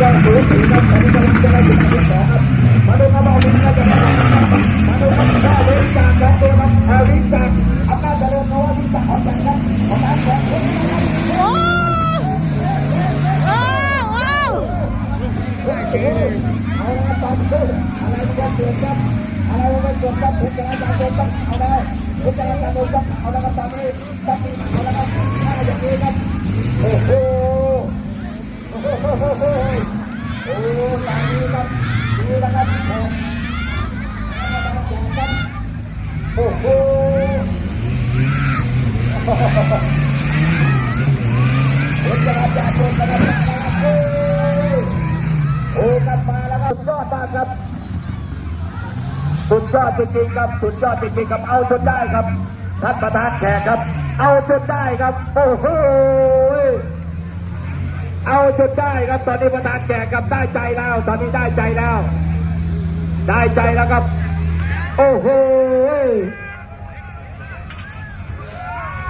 tinggal belum ingat tadi kalau kita lagi pada saat mana nama awalnya dan mana nama awalnya dan orang awalnya apa dari awalnya tak ada kan orang Orang-orang อ้โหผมจะอาจารย์โดนครับโอ้โอ้กลับมาแล้วครับสุดยอดมากครับสุดยอดจริงๆครับสุดยอดจริงๆครับเอาจนได้ครับท่านประธานแขกครับ เอาจนได้ครับโอ้โหเอาจนได้ครับ ตอนนี้ประธานแขกครับได้ใจแล้ว ตอนนี้ได้ใจแล้ว ได้ใจแล้วครับ 哦嘿。